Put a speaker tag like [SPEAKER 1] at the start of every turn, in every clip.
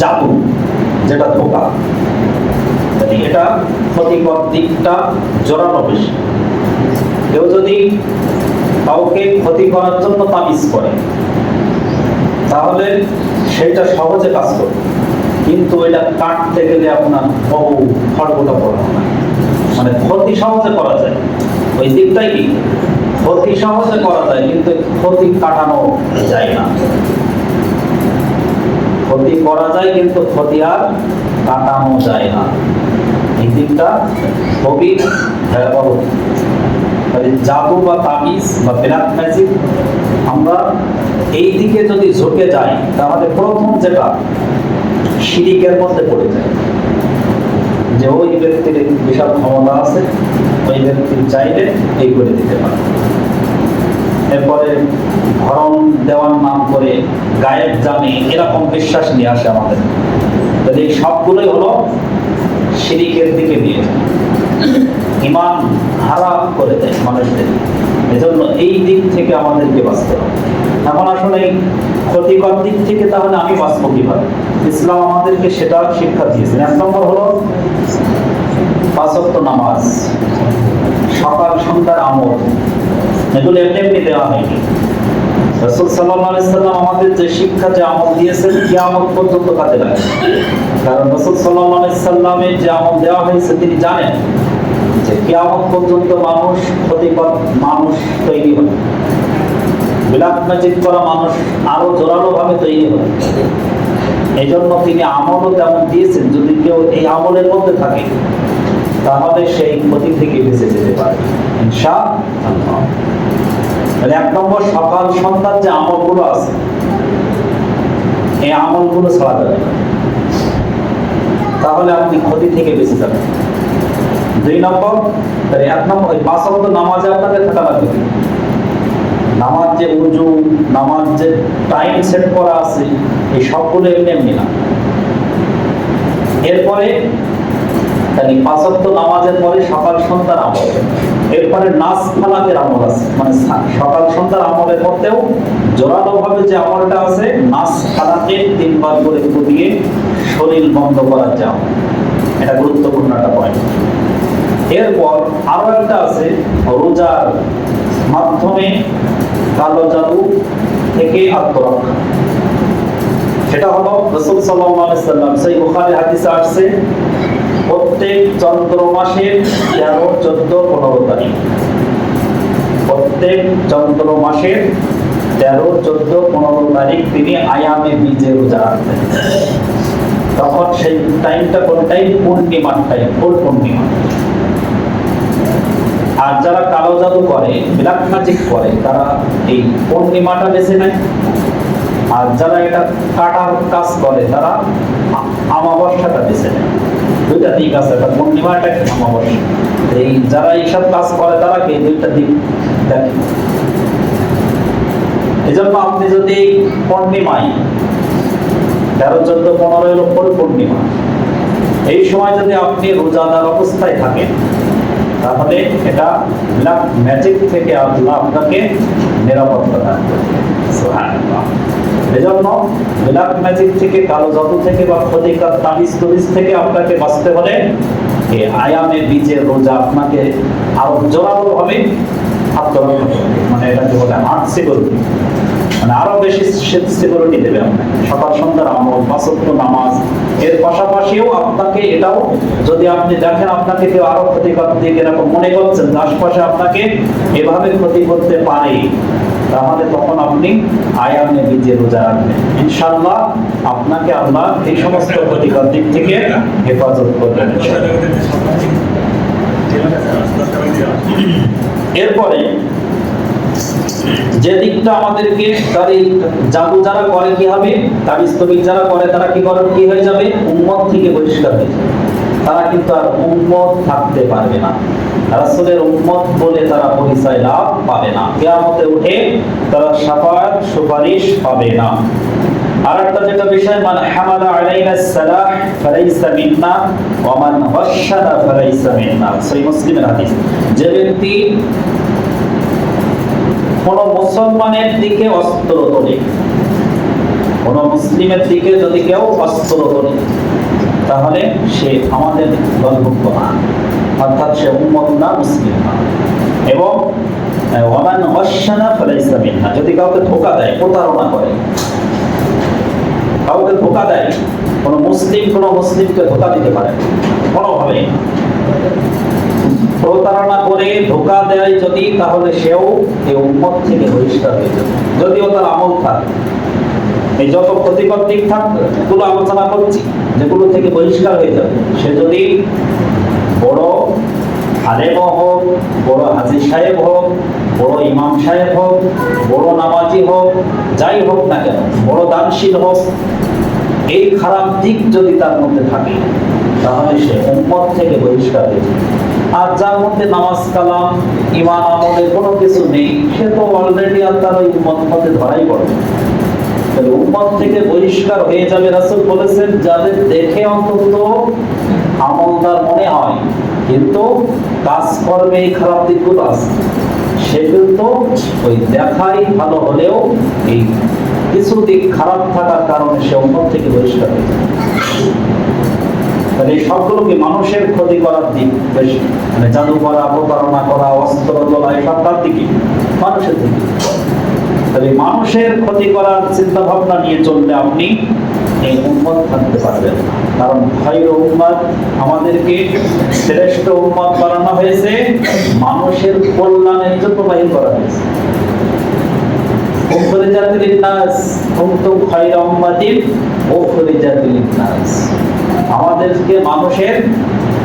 [SPEAKER 1] জাদু যেটা ধোকা। এটা ক্ষতিকর দিকটা জোরানো বেশি, কেউ যদি কাউকে ক্ষতি করার জন্য তাবিজ করে, তাহলে সেটা সহজে কাজ করবে। কিন্তু এটা কাটতে গেলে আপনার বহু খড়গোটা পড়া মানে ক্ষতি সহজে করা যায়। ওই দিকটাই কি? ক্ষতি সহজে করা যায়, কিন্তু ক্ষতি কাটানো যায় না। ক্ষতি করা যায় কিন্তু ক্ষতি আর কাটানো যায় না। এই দিকটা খুবই ভয়াবহ জাদু বা তাবিজ বা ব্ল্যাক ম্যাজিক, আমরা এই দিকে যদি ঝুঁকে যাই, তাহলে প্রথম যেটা শিরিকের মধ্যে পড়ে যায়। যে ওই ব্যক্তির বিশাল ক্ষমতা আছে, ওই ব্যক্তি চাইলে এই করে দিতে পারে। এরপরে ভরণ দেওয়ার নাম করে গায়েব জানে এরকম বিশ্বাস নিয়ে আসে আমাদের। তাহলে এই সবগুলোই হলো শিরিকের দিকে নিয়ে যায়। ইমান হারা করে দেয় মানুষদের। এজন্য এই দিক থেকে আমাদেরকে বাঁচতে হবে। এখন আসলে ক্ষতিকর দিক থেকে তাহলে আমি বাঁচবো কীভাবে? ইসলাম আমাদেরকে সেটা শিক্ষা দিয়েছে। এক নম্বর হলো পাঁচক্ত নামাজ। সকাল সন্ধ্যার আমল। এগুলো এমনি দেওয়া হয়নি। মানুষ আরও জোরালো ভাবে তৈরি হবে। এই জন্য তিনি আমলও তেমন দিয়েছেন, যদি কেউ এই আমলের মধ্যে থাকে, তাহলে সেই ক্ষতি থেকে বেঁচে যেতে পারে। এক নম্বর সকাল সন্ধ্যার যে আমলগুলো আছে, এই আমলগুলো ছাড়া যাবে তাহলে আপনি ক্ষতি থেকে বেঁচে যাবেন। দুই নম্বর এক নম্বর, ওই পাঁচ নামাজে আপনাদের থাকা লাগবে নামাজ যে উজু, নামাজ যে টাইম সেট করা আছে, এই সবগুলো এমনি এমনি না। এরপরে, তাহলে পাঁচ নামাজের পরে সকাল সন্ধ্যার আমল। এরপরে নাচ ফালাকের আমল আছে। মানে সকাল সন্ধ্যার আমলের মধ্যেও জোরালো ভাবে যে আমলটা আছে, নাচ ফালাকে তিনবার করে দিয়ে শরীর বন্ধ করার যে আমল। এটা গুরুত্বপূর্ণ একটা পয়েন্ট এরপর আরও একটা আছে, রোজার মাধ্যমে কালো জাদু থেকে আত্মরক্ষা। সেটা হলো রসুল সাল্লাম সেই ওখানে হাদিসে আসছে প্রত্যেক চন্দ্র মাসের তেরো, চোদ্দ, পনেরো তারিখ। প্রত্যেক চন্দ্র মাসের তেরো, চোদ্দ, পনেরো তারিখ তিনি আয়ামে বীজে রোজা রাখতেন। তখন সেই টাইমটা কোন টাইম পূর্ণিমার টাইম ফুল পূর্ণিমা। আর যারা কালো জাদু করে ব্ল্যাক ম্যাজিক করে, তারা এই পূর্ণিমাটা বেছে নেয়। আর যারা এটা কাটার কাজ করে, তারা আমাবস্যাটা বেছে নেয়। দুইটা দিক আছে একটা পূর্ণিমা একটা আমাবস্যা এই যারা এইসব কাজ করে, তারা কি দুইটা দিক দেখে? এই জন্য আপনি যদি পূর্ণিমায় তেরো, চোদ্দ পনেরো এলো পূর্ণিমা, এই সময় যদি আপনি রোজাদার অবস্থায় থাকেন, তাহলে এটা ব্ল্যাক ম্যাজিক থেকে আল্লাহ আপনাকে নিরাপত্তা সুবহানাল্লাহ। এজন্য ব্ল্যাক ম্যাজিক থেকে, কালো জাদু থেকে বা ক্ষতিকর থেকে আপনাকে বাঁচতে হলে এই আয়ামে রোজা আপনাকে আরও জোরালো ভাবে আত্মরক্ষা মানে এটাকে বলে হার্ট সিকিউরিটি মানে আরও বেশি সিকিউরিটি দেবে আপনাকে। সকাল সন্ধ্যার আমল পাঁচত্ব নামাজ। এর পাশাপাশিও আপনাকে এটাও, যদি আপনি দেখেন আপনাকে কেউ আরও ক্ষতিকর দিক এরকম মনে করছেন, আশপাশে আপনাকে এভাবে ক্ষতি করতে পারে। তাহলে তখন আপনি আয়ামে বীজে রোজা রাখবেন। ইনশাল্লাহ আপনাকে আল্লাহ এই সমস্ত ক্ষতিকর দিক থেকে হেফাজত করবেন। এরপরে যে দিকটা আমাদেরকে তার এই জাদু যারা করে কি হবে তার স্থবির যারা করে তারা কি করে, কি হয়ে যাবে? উম্মত থেকে বহিষ্কার হয়ে যাবে। তারা কিন্তু আর উম্মত থাকতে পারবে না। রাসূলের উম্মত বলে তারা পরিচয় লাভ পাবে না। কিয়ামতে উঠে তারা শাফাআত সুপারিশ পাবে না। আর একটা যেটা বিষয় হামালা আলাইনা সালাহ মিন্না মান মিন্না। মুসলিমের হাদিস। যে ব্যক্তি কোন মুসলমানের দিকে অস্ত্র তোলে কোনো মুসলিমের দিকে যদি কেউ অস্ত্র করে তাহলে সে আমাদের দলভুক্ত না। অর্থাৎ সে উন্মত না, মুসলিম না। এবং ওমান অশ্বানা ফলে ইসলামিন না যদি কাউকে ধোকা দেয়, প্রতারণা করে। কাউকে ধোকা দেয়, কোনো মুসলিম, কোনো মুসলিমকে ধোকা দিতে পারে কোনোভাবে। প্রতারণা করে ধোকা দেয় যদি, তাহলে সেও এই উম্মত থেকে বহিষ্কার হয়ে যাবে। যদিও তার আমল থাকে। এই যত ক্ষতিকর দিক থাকবে গুলো আলোচনা করছি যেগুলো থেকে বহিষ্কার হয়ে যাবে। সে যদি বড় আলেমও হোক, বড় হাজি সাহেব হোক, বড় ইমাম সাহেব হোক, বড় নামাজি হোক, যাই হোক না কেন, বড় দানশীল হোক, এই খারাপ দিক যদি তার মধ্যে থাকে, তাহলে সে উম্মত থেকে বহিষ্কার হয়ে যাবে। আর যার মধ্যে নামাজ কালাম, ইমান আমলে কোনো কিছু নেই, সে তো অলরেডি আর তার ওই উম্মত মধ্যে ধরাই পড়বে উম্মত থেকে বহিষ্কার হয়ে যাবে, রাসূল বলেছেন, যাদের দেখে অন্তত আমলদার মনে হয়, কিন্তু কাজ করবে এই খারাপ দিকগুলো আছে সে কিন্তু ওই দেখাই ভালো হলেও এই কিছু দিক খারাপ থাকার কারণে সে উম্মত থেকে বহিষ্কার হয়ে তাহলে এই সবগুলো কি মানুষের ক্ষতি করার দিক, বেশি মানে জাদু করা, প্রতারণা করা, অস্ত্র তোলা, এসব তার দিকে মানুষের দিকে তাহলে মানুষের ক্ষতি করার চিন্তা ভাবনা নিয়ে চললে আপনি এই উন্মত থাকতে পারবেন কারণ ভাই উম্মত আমাদেরকে শ্রেষ্ঠ উন্মত বানানো হয়েছে, মানুষের কল্যাণের জন্য বাহির করা হয়েছে। আমাদেরকে মানুষের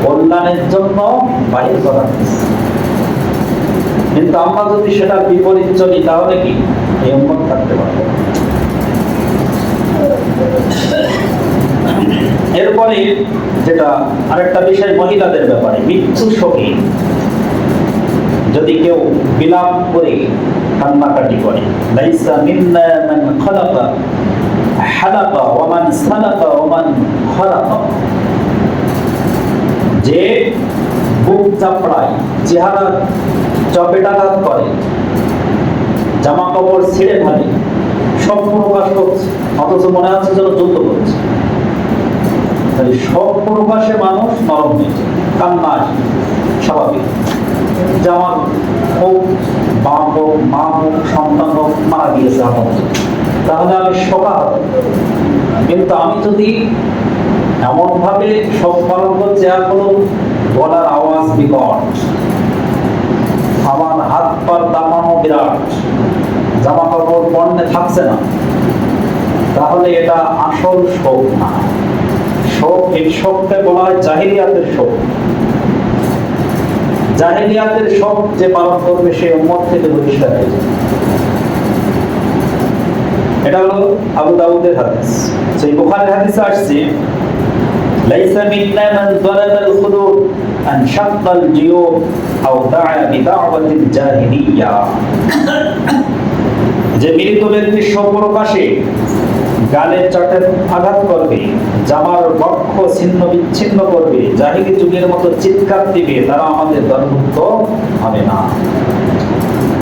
[SPEAKER 1] কল্যাণের জন্য বাহির করা কিন্তু আমরা যদি সেটা বিপরীত চলি, তাহলে কি? থাকতে পারব। এরপরে যেটা আরেকটা বিষয়, মহিলাদের ব্যাপারে মৃত্যু যদি কেউ বিলাপ করে, কান্নাকাটি করে যে বুক চাপড়ায় চেহারা চপেটাঘাত করে জামা কাপড় ছেড়ে ফেলে সব প্রকাশ করছে, অথচ মনে হচ্ছে যেন যুদ্ধ করছে। তাহলে সব প্রকাশে মানুষ নরম কান্না আসে, স্বাভাবিক। হোক বাপ হোক, মা হোক, সন্তান হোক, মারা গিয়েছে আমার। তাহলে আমি হব কিন্তু আমি যদি এমন ভাবে শোক পালন করছি আর কোনো গলার আওয়াজ বিকট। আমার হাত পার দামানো বিরাট। জামা কাপড় পণ্যে থাকছে না। তাহলে এটা আসল শোক না। শোক এই শোককে বলা হয় জাহিরিয়াতের শোক। জাহিলিয়াতের শোক যে পালন করবে সে উম্মত থেকে বহিষ্কার হয়ে যাবে। এটা হলো আবু দাউদের হাদিস। সেই বুখারের হাদিসে আসছে, লাইসা মিন্না মান أن شق الجيوب أو دعا بدعوة الجاهلية যে মৃত ব্যক্তি স্বপ্রকাশে গালে চটে আঘাত করবে জামার বক্ষ ছিন্ন বিচ্ছিন্ন করবে জাহিলি যুগের মতো চিৎকার দিবে তারা আমাদের দলভুক্ত হবে না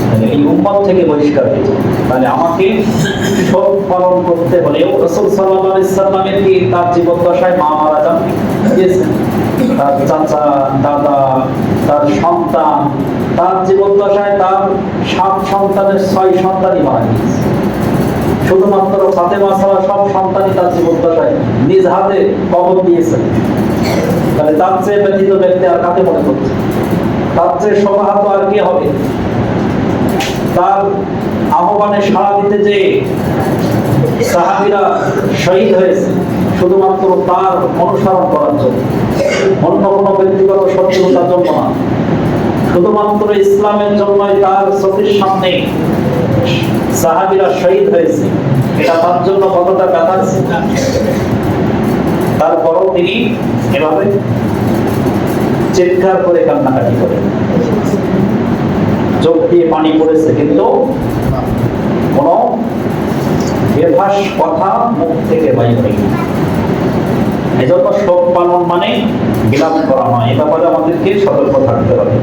[SPEAKER 1] তাহলে এই উম্মত থেকে বহিষ্কার হয়েছে তাহলে আমাকে শোক পালন করতে হলেও রসুল সাল্লাহ ইসলামের কি তার জীবদ্দশায় মা মারা যান গিয়েছেন তার চাচা, দাদা, তার সন্তান, তার জীবদ্দশায় তার সাত সন্তানের ছয় সন্তানই মারা গিয়েছে শুধুমাত্র সব সন্তানই তার জীবদ্দশায় নিজ হাতে কবর দিয়েছেন তাহলে তার চেয়ে ব্যক্তি আর মনে করছে? তার চেয়ে আর কি হবে? তার আহ্বানে সাড়া দিতে যে সাহাবিরা শহীদ হয়েছে শুধুমাত্র তার অনুসরণ করার জন্য। অন্য কোনো ব্যক্তিগত শত্রুতার জন্য না। শুধুমাত্র ইসলামের জন্যই তার চোখের সামনে সাহাবিরা শহীদ হয়েছে। এটা তার জন্য কতটা ব্যথা। তারপরও তিনি এভাবে চিৎকার করে কান্নাকাটি করেন চোখ দিয়ে পানি পড়েছে, কিন্তু কোনো বেভাস কথা মুখ থেকে বাইর এজন্য শোক পালন মানে বিলাপ করা নয় এ ব্যাপারে আমাদেরকে সতর্ক থাকতে হবে।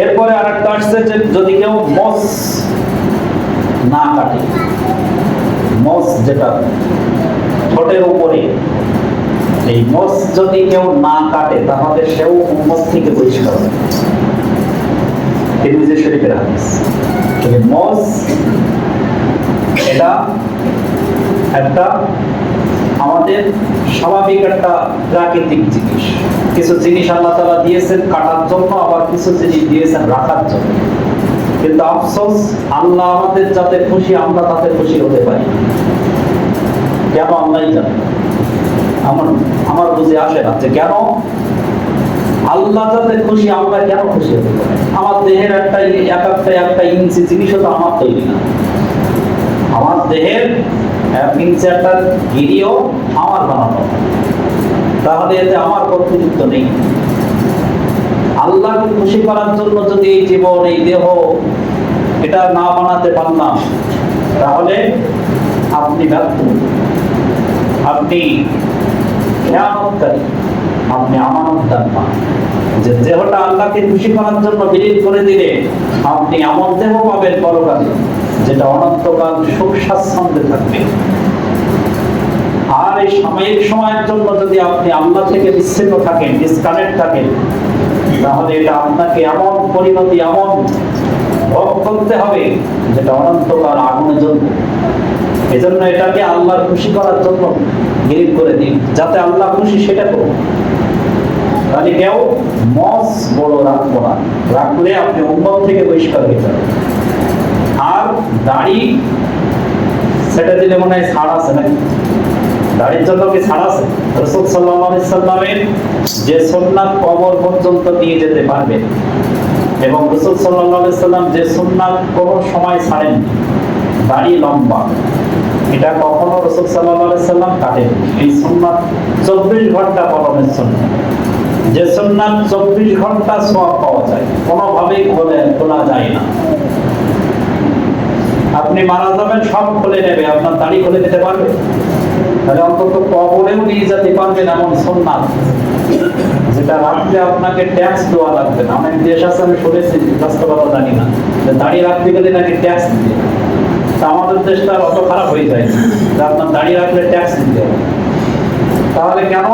[SPEAKER 1] এরপরে আরেকটা আসছে যে যদি কেউ মস না কাটে, মস যেটা ঠোঁটের উপরে, এই মস যদি কেউ না কাটে, তাহলে সেও উম্মত থেকে বহিষ্কার হবে। শরীফের হাদিস। মস এটা একটা আমাদের স্বাভাবিক একটা প্রাকৃতিক জিনিস। কিছু জিনিস আল্লাহ তালা দিয়েছেন কাটার জন্য, আবার কিছু জিনিস দিয়েছেন রাখার জন্য। কিন্তু আফসোস, আল্লাহ আমাদের যাতে খুশি, আমরা তাতে খুশি হতে পারি। কেন আল্লাহ জানে আমার আমার বুঝে আসে না যে কেন আল্লাহ যাতে খুশি, আমরা কেন খুশি হতে পারি? আমার দেহের একটা এক একটা একটা ইঞ্চি জিনিসও তো আমার তৈরি না। আমার দেহের এক ইঞ্চি গিরিও আমার বানানো। তাহলে এতে আমার কর্তৃত্ব নেই। আল্লাহকে খুশি করার জন্য যদি এই জীবন, এই দেহ এটা না বানাতে পারলাম তাহলে আপনি ব্যর্থ। আপনি খেয়ানতকারী। আপনি আমানত দান পান যে দেহটা আল্লাহকে খুশি করার জন্য বিলীন করে দিলে, আপনি এমন দেহ পাবেন পরকালে, যেটা অনন্তকাল সুখ স্বাচ্ছন্দ্যে থাকবে। আর এই সাময়িক সময়ের জন্য যদি আপনি আল্লাহ থেকে বিচ্ছিন্ন থাকেন ডিসকানেক্ট থাকেন, তাহলে এটা আপনাকে এমন পরিণতি, এমন ভোগ করতে হবে, যেটা অনন্তকাল আগুনে জ্বলবে। এজন্য এটাকে আল্লাহর খুশি করার জন্য গিরিপ করে দিন, যাতে আল্লাহ খুশি সেটা করুন। কেউ মস বড় রাখব না রাখলে আপনি উন্মত থেকে বহিষ্কার হয়ে যাবেন আর দাড়ি, সেটা দিলে মনে হয় ছাড় আছে নাকি? দাড়ির জন্য কি আছে? রসুল সাল্লামের যে কবর পর্যন্ত নিয়ে যেতে এবং রসুল সাল্লাম যে কোনো সময় ছাড়েন দাড়ি লম্বা, এটা কখনো রসুল সাল্লাম কাটেন এই চব্বিশ ঘণ্টা পালনের জন্য যে সোননাথ চব্বিশ ঘণ্টা সব পাওয়া যায়, কোনোভাবেই খোলে খোলা যায় না। আপনি মারা যাবেন, সব খুলে নেবে, আপনার দাড়ি খুলে দিতে পারবে। তাহলে অন্তত কবরেও নিয়ে যেতে পারবেন এমন সোননাথ যেটা রাখলে আপনাকে ট্যাক্স দেওয়া লাগবে না। অনেক দেশ আছে, আমি শুনেছি বাস্তবতা জানি না, যে দাড়ি রাখতে গেলে নাকি ট্যাক্স দিতে তা আমাদের দেশটা অত খারাপ হয়ে যায় যে আপনার দাড়ি রাখলে ট্যাক্স দিতে হবে তাহলে কেন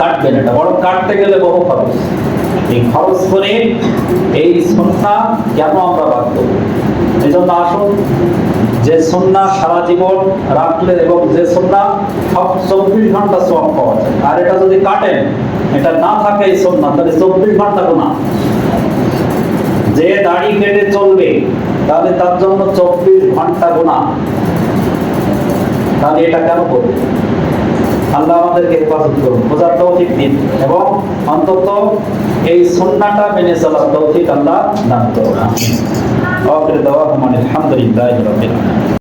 [SPEAKER 1] কাটবেন এটা, বরং কাটতে গেলে বহু খরচ। এই খরচ করে এই সন্না কেন আমরা বাদ এই জন্য আসুন, যে সন্না সারা জীবন রাখলে এবং যে সন্না সব চব্বিশ ঘণ্টা সব পাওয়া যায়। আর এটা যদি কাটেন, এটা না থাকে এই সন্না তাহলে চব্বিশ ঘণ্টা গোনা যে দাড়ি কেটে চলবে, তাহলে তার জন্য চব্বিশ ঘণ্টা গোনা তাহলে এটা কেন করবে? আল্লাহ আমাদেরকে হেফাজত করুন। বোঝার তৌফিক দিন এবং অন্তত এই সন্নাটা মেনে চলার তৌফিক আল্লাহ দান করুন। আমিন। আখির আলামিন।